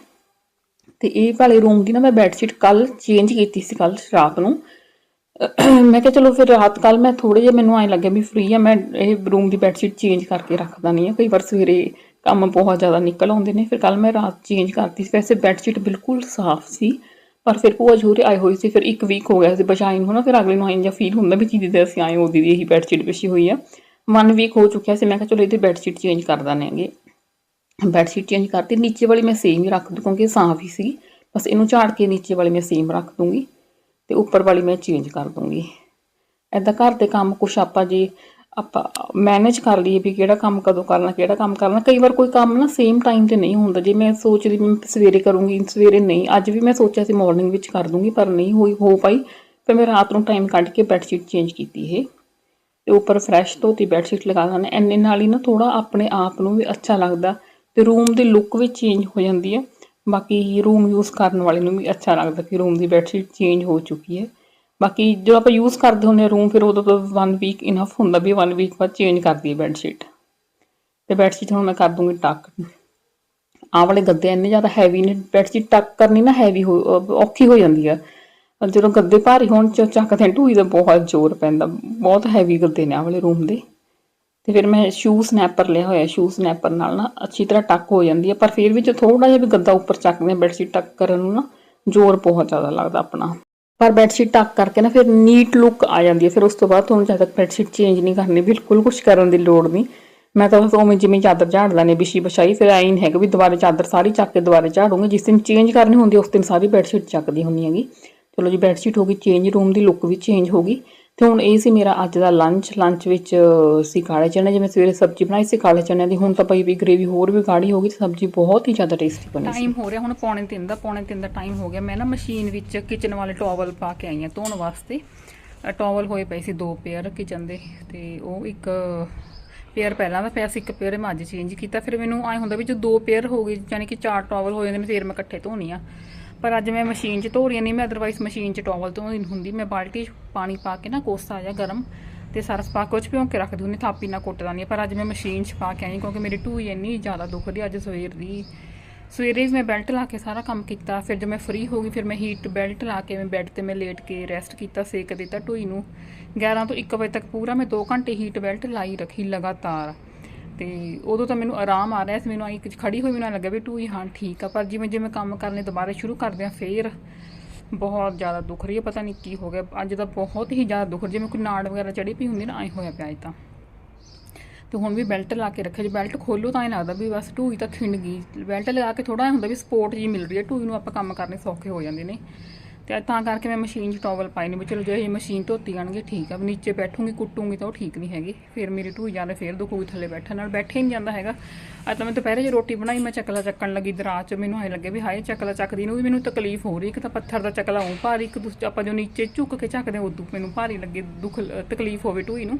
ਤੇ ਇਹ ਵਾਲੇ ਰੂਮ ਦੀ ਨਾ ਮੈਂ ਬੈੱਡਸ਼ੀਟ ਕੱਲ ਚੇਂਜ ਕੀਤੀ ਸੀ ਕੱਲ ਰਾਤ ਨੂੰ। ਮੈਂ ਕਿਹਾ ਚਲੋ ਫਿਰ ਰਾਤ ਕੱਲ ਮੈਂ ਥੋੜੇ ਜਿਹਾ ਮੈਨੂੰ ਐਂ ਲੱਗਿਆ ਵੀ ਫ੍ਰੀ ਆ, ਮੈਂ ਇਹ ਰੂਮ ਦੀ ਬੈੱਡਸ਼ੀਟ ਚੇਂਜ ਕਰਕੇ ਰੱਖਦਾ ਨਹੀਂ ਆ। ਕਈ ਵਾਰ ਸਵੇਰੇ ਕੰਮ ਬਹੁਤ ਜ਼ਿਆਦਾ ਨਿਕਲ ਆਉਂਦੇ ਨੇ, ਫਿਰ ਕੱਲ ਮੈਂ ਰਾਤ ਚੇਂਜ ਕਰਤੀ ਸੀ। ਵੈਸੇ ਬੈੱਡਸ਼ੀਟ ਬਿਲਕੁਲ ਸਾਫ਼ ਸੀ, ਪਰ ਫਿਰ ਭੂਆ ਜੂਰੇ ਆਏ ਹੋਏ ਸੀ, ਫਿਰ ਇੱਕ ਵੀਕ ਹੋ ਗਿਆ ਸੀ ਬਚਾਈ ਨੂੰ ਨਾ ਫਿਰ ਅਗਲੇ ਨੂੰ ਆਈ ਜਾਂ ਫੀਲ ਹੁੰਦਾ ਵੀ ਜਿਹਦੀ ਤੇ ਅਸੀਂ ਆਏ ਉਹਦੀ ਦੀ ਇਹੀ ਬੈੱਡਸ਼ੀਟ ਵਿਛੀ ਹੋਈ ਆ। ਵਨ ਵੀਕ ਹੋ ਚੁੱਕਿਆ ਸੀ, ਮੈਂ ਕਿਹਾ ਚਲੋ ਇਹਦੀ ਬੈੱਡਸ਼ੀਟ ਚੇਂਜ ਕਰ ਦਾਂਗੇ ਬੈੱਡਸ਼ੀਟ ਚੇਂਜ ਕਰਤੀ, ਨੀਚੇ ਵਾਲੀ ਮੈਂ ਸੇਮ ਹੀ ਰੱਖ ਦੂੰ ਕਿਉਂਕਿ ਸਾਫ਼ ਹੀ ਸੀ। ਬਸ ਇਹਨੂੰ ਝਾੜ ਕੇ ਨੀਚੇ ਵਾਲੀ ਮੈਂ ਸੇਮ ਰੱਖ ਦੂੰਗੀ ਤੇ ਉੱਪਰ ਵਾਲੀ ਮੈਂ ਚੇਂਜ ਕਰ ਦੂੰਗੀ। ਐਦਾਂ ਘਰ ਦੇ ਕੰਮ ਕੁਛ ਆਪਾਂ ਜੇ ਆਪਾਂ ਮੈਨੇਜ ਕਰ ਲਈਏ ਵੀ ਕਿਹੜਾ ਕੰਮ ਕਦੋਂ ਕਰਨਾ, ਕਿਹੜਾ ਕੰਮ ਕਰਨਾ। ਕਈ ਵਾਰ ਕੋਈ ਕੰਮ ਨਾ ਸੇਮ ਟਾਈਮ ਤੇ ਨਹੀਂ ਹੁੰਦਾ। ਜੇ ਮੈਂ ਸੋਚਦੀ ਮੈਂ ਸਵੇਰੇ ਕਰੂੰਗੀ, ਸਵੇਰੇ ਨਹੀਂ। ਅੱਜ ਵੀ ਮੈਂ ਸੋਚਿਆ ਸੀ ਮਾਰਨਿੰਗ ਵਿੱਚ ਕਰ ਦੂੰਗੀ, ਪਰ ਨਹੀਂ ਹੋਈ, ਹੋ ਪਾਈ। ਫਿਰ ਮੈਂ ਰਾਤ ਨੂੰ ਟਾਈਮ ਕੱਢ ਕੇ ਬੈੱਡਸ਼ੀਟ ਚੇਂਜ ਕੀਤੀ ਇਹ। ਤੇ ਉੱਪਰ ਫਰੈਸ਼ ਧੋਤੀ ਬੈੱਡਸ਼ੀਟ ਲਗਾ ਦਿੰਦੇ ਐਨੇ ਨਾਲ ਹੀ ਨਾ ਥੋੜਾ ਆਪਣੇ ਆਪ ਨੂੰ ਵੀ ਅੱਛਾ ਲੱਗਦਾ। ਤੇ ਰੂਮ ਦੀ ਲੁੱਕ ਵੀ ਚੇਂਜ ਹੋ ਜਾਂਦੀ ਹੈ। ਬਾਕੀ ਰੂਮ ਯੂਜ਼ ਕਰਨ ਵਾਲੇ ਨੂੰ ਵੀ ਅੱਛਾ ਲੱਗਦਾ ਕਿ ਰੂਮ ਦੀ ਬੈੱਡਸ਼ੀਟ ਚੇਂਜ ਹੋ ਚੁੱਕੀ ਹੈ। ਬਾਕੀ ਜਦੋਂ ਆਪਾਂ ਯੂਜ਼ ਕਰਦੇ ਹੁੰਦੇ ਰੂਮ ਫਿਰ ਉਦੋਂ ਤੋਂ 1 ਵੀਕ ਇਨਫ ਹੁੰਦਾ ਵੀ 1 ਵੀਕ ਬਾਅਦ ਚੇਂਜ ਕਰਦੀ ਹੈ ਬੈੱਡਸ਼ੀਟ ਤੇ ਬੈੱਡਸ਼ੀਟ ਹੁਣ ਮੈਂ ਕਰ ਦੂੰਗੀ ਟੱਕ ਆਹ ਵਾਲੇ ਗੱਦੇ ਇੰਨੇ ਜ਼ਿਆਦਾ ਹੈਵੀ ਨੇ ਬੈੱਡਸ਼ੀਟ ਟੱਕ ਕਰਨੀ ਨਾ ਹੈਵੀ ਹੋ, ਔਖੀ ਹੋ ਜਾਂਦੀ ਆ। ਪਰ ਜਦੋਂ ਗੱਦੇ ਭਾਰੀ ਹੋਣ, ਚ ਚੱਕਦੇ ਹਾਂ ਢੂਈ ਦਾ ਬਹੁਤ ਜ਼ੋਰ ਪੈਂਦਾ, ਬਹੁਤ ਹੈਵੀ ਗੱਦੇ ਨੇ ਆਹ ਵਾਲੇ ਰੂਮ ਦੇ। ਤੇ ਫਿਰ ਮੈਂ ਸ਼ੂ ਸਨੈਪਰ ਲਿਆ ਹੋਇਆ ਸ਼ੂ ਸਨੈਪਰ ਨਾਲ ਨਾ ਅੱਛੀ ਤਰ੍ਹਾਂ ਟੱਕ ਹੋ ਜਾਂਦੀ ਹੈ, ਪਰ ਫਿਰ ਵੀ ਜੇ ਥੋੜਾ ਜਿਹਾ ਵੀ ਗੱਦਾ ਉੱਪਰ ਚੱਕਦੇ ਹਾਂ ਬੈਡਸ਼ੀਟ ਟੱਕ ਕਰਨ ਨੂੰ ਨਾ, ਜ਼ੋਰ ਬਹੁਤ ਜ਼ਿਆਦਾ ਲੱਗਦਾ ਆਪਣਾ। ਪਰ ਬੈੱਡਸ਼ੀਟ ਟੱਕ ਕਰਕੇ ਨਾ ਫਿਰ ਨੀਟ ਲੁੱਕ ਆ ਜਾਂਦੀ ਹੈ, ਫਿਰ ਉਸ ਤੋਂ ਬਾਅਦ ਤੁਹਾਨੂੰ ਜਦ ਤੱਕ ਬੈਡਸ਼ੀਟ ਚੇਂਜ ਨਹੀਂ ਕਰਨੀ, ਬਿਲਕੁਲ ਕੁਝ ਕਰਨ ਦੀ ਲੋੜ ਨਹੀਂ। ਮੈਂ ਤਾਂ ਉਵੇਂ ਜਿਵੇਂ ਚਾਦਰ ਝਾੜ ਲੈਣੇ ਬਿਛੀ ਵਿਛਾਈ ਫਿਰ ਐਂ ਨਹੀਂ ਹੈਗਾ ਵੀ ਦੁਬਾਰਾ ਚਾਦਰ ਸਾਰੀ ਚੱਕ ਕੇ ਦੁਬਾਰਾ ਝਾੜੂੰਗੀ, ਜਿਸ ਦਿਨ ਚੇਂਜ ਕਰਨੀ ਹੁੰਦੀ ਉਸ ਦਿਨ ਸਾਰੀ ਬੈੱਡਸ਼ੀਟ ਚੱਕਦੀ ਹੁੰਦੀ ਹੈਗੀ। ਚਲੋ ਜੀ ਬੈੱਡਸ਼ੀਟ ਹੋ ਗਈ ਚੇਂਜ ਰੂਮ ਦੀ ਲੁੱਕ ਵੀ ਚੇਂਜ ਹੋ ਗਈ। ਤੇ ਹੁਣ ਇਹ ਸੀ ਮੇਰਾ ਅੱਜ ਦਾ ਲੰਚ ਲੰਚ ਵਿੱਚ ਸੀ ਕਾਲੇ ਚਨੇ, ਜਿਵੇਂ ਸਵੇਰੇ ਸਬਜ਼ੀ ਬਣਾਈ ਸੀ ਕਾਲੇ ਚਨਿਆਂ ਦੀ, ਹੁਣ ਤਾਂ ਪਈ ਵੀ ਗ੍ਰੇਵੀ ਹੋਰ ਵੀ ਗਾੜੀ ਹੋ ਗਈ, ਤੇ ਸਬਜ਼ੀ ਬਹੁਤ ਹੀ ਜ਼ਿਆਦਾ ਟੇਸਟੀ ਬਣੀ ਸੀ। ਟਾਈਮ ਹੋ ਰਿਹਾ, ਹੁਣ ਪੌਣੇ 3 ਦਾ, ਪੌਣੇ 3 ਦਾ ਟਾਈਮ ਹੋ ਗਿਆ। ਮੈਂ ਨਾ ਮਸ਼ੀਨ ਵਿੱਚ ਕਿਚਨ ਵਾਲੇ ਟਾਵਲ ਪਾ ਕੇ ਆਈ ਹਾਂ ਧੋਣ ਵਾਸਤੇ। ਟਾਵਲ ਹੋਏ ਪਏ ਸੀ ਦੋ ਪੇਅਰ ਕਿਚਨ ਦੇ, ਤੇ ਉਹ ਇੱਕ ਪੇਅਰ ਪਹਿਲਾਂ ਦਾ ਪਿਆ ਸੀ, ਇੱਕ ਪੇਅਰ ਮੈਂ ਅੱਜ ਚੇਂਜ ਕੀਤਾ। ਫਿਰ ਮੈਨੂੰ ਐ ਹੁੰਦਾ ਵੀ ਜੋ ਦੋ ਪੇਅਰ ਹੋ ਗਏ ਯਾਨੀ ਕਿ ਚਾਰ ਟਾਵਲ ਹੋ ਜਾਂਦੇ ਨੇ, ਫਿਰ ਮੈਂ ਇਕੱਠੇ ਧੋਣੀ ਆ। ਪਰ ਅੱਜ ਮੈਂ ਮਸ਼ੀਨ 'ਚ ਧੋ ਰਹੀ ਨਹੀਂ ਮੈਂ ਅਦਰਵਾਈਜ਼ ਮਸ਼ੀਨ 'ਚ ਟਾਵਲ ਧੋਣੀ ਹੁੰਦੀ, ਮੈਂ ਬਾਲਟੀ 'ਚ ਪਾਣੀ ਪਾ ਕੇ ਨਾ ਕੋਸਾ ਜਿਹਾ ਗਰਮ ਤੇ ਸਰਫ ਪਾ ਕੇ ਭਿਉਂ ਕੇ ਰੱਖਦੀ ਹੁੰਦੀ, ਥਾਪੀ ਨਾਲ ਕੁੱਟਦਾ ਨਹੀਂ। ਪਰ ਅੱਜ ਮੈਂ ਮਸ਼ੀਨ 'ਚ ਪਾ ਕੇ ਆਈ ਕਿਉਂਕਿ ਮੇਰੀ ਢੂਈ ਇੰਨੀ ਜ਼ਿਆਦਾ ਦੁਖਦੀ, ਅੱਜ ਸਵੇਰ ਦੀ। ਸਵੇਰੇ ਮੈਂ ਬੈਲਟ ਲਾ ਕੇ ਸਾਰਾ ਕੰਮ ਕੀਤਾ, ਫਿਰ ਜਦ ਮੈਂ ਫ੍ਰੀ ਹੋ ਗਈ, ਫਿਰ ਮੈਂ ਹੀਟ ਬੈਲਟ ਲਾ ਕੇ ਮੈਂ ਬੈੱਡ ਤੇ ਮੈਂ ਲੇਟ ਕੇ ਰੈਸਟ ਕੀਤਾ, ਸੇਕ ਦਿੱਤਾ ਢੂਈ ਨੂੰ। 11 ਤੋਂ 1 ਵਜੇ ਤੱਕ ਪੂਰਾ ਮੈਂ 2 ਘੰਟੇ ਹੀਟ ਬੈਲਟ ਲਾਈ ਰੱਖੀ ਲਗਾਤਾਰ। ਤੇ ਉਦੋਂ ਤਾਂ ਮੈਨੂੰ ਆਰਾਮ ਆ ਰਿਹਾ ਸੀ, ਮੈਨੂੰ ਆਈ ਖੜੀ ਹੋਈ, ਮੈਨੂੰ ਲੱਗਿਆ ਲੱਗਾ ਵੀ ਢੂਈ ਹਾਂ ਠੀਕ ਆ, ਪਰ ਜਿਵੇਂ ਜਿਵੇਂ ਕੰਮ ਕਰਨੇ ਦੁਬਾਰਾ ਸ਼ੁਰੂ ਕਰਦੇ ਆ, ਫੇਰ ਬਹੁਤ ਜ਼ਿਆਦਾ ਦੁਖ ਰਹੀ ਹੈ ਪਤਾ ਨਹੀਂ ਕੀ ਹੋ ਗਿਆ, ਅੱਜ ਤਾਂ ਬਹੁਤ ਹੀ ਜ਼ਿਆਦਾ ਦੁਖ, ਜਿਵੇਂ ਕੋਈ ਨਾੜ ਵਗੈਰਾ ਚੜੀ ਪਈ ਹੁੰਦੀ ਨਾ ਐ ਹੋਇਆ ਪਿਆ ਅੱਜ ਤਾਂ। ਤੇ ਹੁਣ ਵੀ ਬੈਲਟ ਲਾ ਕੇ ਰੱਖਿਆ, ਜੇ ਬੈਲਟ ਖੋਲੋ ਤਾਂ ਐ ਲੱਗਦਾ ਵੀ ਬਸ ਟੂਈ ਤਾਂ ਖਿੰਡ ਗਈ, ਬੈਲਟ ਲਗਾ ਕੇ ਥੋੜਾ ਐ ਹੁੰਦਾ ਵੀ ਸਪੋਰਟ ਜੀ ਮਿਲ ਰਹੀ ਹੈ ਟੂਈ ਨੂੰ ਆਪਾਂ ਕੰਮ ਕਰਨੇ ਸੌਖੇ ਹੋ ਜਾਂਦੇ ਨੇ। ਤੇ ਤਾਂ ਕਰਕੇ ਮੈਂ ਮਸ਼ੀਨ 'ਚ ਟਾਵਲ ਪਾਈ ਨਹੀਂ ਵੀ ਚਲੋ ਜੇ ਇਹ ਮਸ਼ੀਨ ਧੋਤੀ ਜਾਣਗੇ, ਠੀਕ ਆ, ਵੀ ਨੀਚੇ ਬੈਠੂਗੀ, ਕੁੱਟੂਗੀ ਤਾਂ ਉਹ ਠੀਕ ਨਹੀਂ ਹੈਗੀ, ਫਿਰ ਮੇਰੀ ਢੂਈ ਜਾਂਦੇ, ਫਿਰ ਦੁਖੂਗੀ ਥੱਲੇ ਬੈਠਣ ਨਾਲ ਬੈਠੇ ਨਹੀਂ ਜਾਂਦਾ ਹੈਗਾ। ਅੱਜ ਤਾਂ ਮੈਂ ਦੁਪਹਿਰੇ ਜੇ ਰੋਟੀ ਬਣਾਈ, ਮੈਂ ਚੱਕਲਾ ਚੱਕਣ ਲੱਗੀ ਦਰਾਜ 'ਚ ਮੈਨੂੰ ਐ ਲੱਗੇ ਵੀ ਹਾਏ, ਚੱਕਲਾ ਚੱਕਦੀ ਨੂੰ ਵੀ ਮੈਨੂੰ ਤਕਲੀਫ ਹੋ ਰਹੀ, ਇੱਕ ਤਾਂ ਪੱਥਰ ਦਾ ਚੱਕਲਾ ਉਹ ਭਾਰੀ, ਇੱਕ ਦੂਜਾ ਆਪਾਂ ਜੋ ਨੀਚੇ ਝੁੱਕ ਕੇ ਚੱਕਦੇ ਉਦੋਂ ਮੈਨੂੰ ਭਾਰੀ ਲੱਗੇ, ਦੁੱਖ, ਤਕਲੀਫ ਹੋਵੇ ਢੂਈ ਨੂੰ।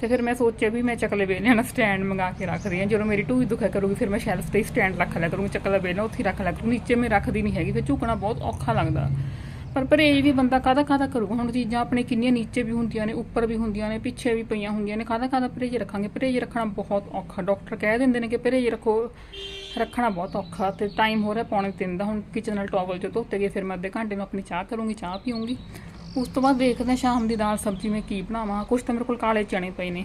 ਤੇ ਫਿਰ ਮੈਂ ਸੋਚਿਆ ਵੀ ਮੈਂ ਚੱਕਲੇ ਵੇਲਣੇ ਨਾ ਸਟੈਂਡ ਮੰਗਾ ਕੇ ਰੱਖਦੀ ਹਾਂ, ਜਦੋਂ ਮੇਰੀ ਢੂਈ ਦੁਖਿਆ ਕਰੂਗੀ, ਫਿਰ ਮੈਂ ਸ਼ੈਲਫ ਤੇ ਸਟੈਂਡ ਰੱਖ ਲਿਆ ਕਰੂੰਗੀ, ਚੱਕਲਾ ਵੇਲਣਾ ਉੱਥੇ ਹੀ ਰੱਖ ਲਿਆ ਕਰੂੰਗੀ, ਨੀਚੇ ਮੈਂ ਰੱਖਦੀ ਨਹੀਂ ਹੈਗੀ, ਫਿਰ ਝੁਕਣਾ ਬਹੁਤ ਔਖਾ ਲੱਗਦਾ। ਪਰ ਪਰਹੇਜ ਵੀ ਬੰਦਾ ਕਾਹਦਾ ਕਾਹਦਾ ਕਰੂਗਾ? ਹੁਣ ਚੀਜ਼ਾਂ ਆਪਣੇ ਕਿੰਨੀਆਂ ਨੀਚੇ ਵੀ ਹੁੰਦੀਆਂ ਨੇ, ਉੱਪਰ ਵੀ ਹੁੰਦੀਆਂ ਨੇ, ਪਿੱਛੇ ਵੀ ਪਈਆਂ ਹੁੰਦੀਆਂ ਨੇ, ਕਾਹਦਾ ਕਾਹਦਾ ਪਰਹੇਜ ਰੱਖਾਂਗੇ? ਪਰਹੇਜ ਰੱਖਣਾ ਬਹੁਤ ਔਖਾ। ਡਾਕਟਰ ਕਹਿ ਦਿੰਦੇ ਨੇ ਕਿ ਪਰਹੇਜ ਰੱਖੋ, ਰੱਖਣਾ ਬਹੁਤ ਔਖਾ ਤੇ ਟਾਈਮ ਹੋ ਰਿਹਾ ਪੌਣੇ 3 ਦਾ। ਹੁਣ ਕਿਚਨ ਨਾਲ ਟਾਵਲ ਚ ਧੋਤੇ ਗਏ, ਫਿਰ ਮੈਂ ਅੱਧੇ ਘੰਟੇ ਨੂੰ ਆਪਣੀ ਚਾਹ ਕਰੂੰਗੀ, ਚਾਹ ਪੀਊਂਗੀ। ਉਸ ਤੋਂ ਬਾਅਦ ਦੇਖਦੇ ਹਾਂ ਸ਼ਾਮ ਦੀ ਦਾਲ ਸਬਜ਼ੀ ਮੈਂ ਕੀ ਬਣਾਵਾਂ। ਕੁਝ ਤਾਂ ਮੇਰੇ ਕੋਲ ਕਾਲੇ ਚਣੇ ਪਏ ਨੇ।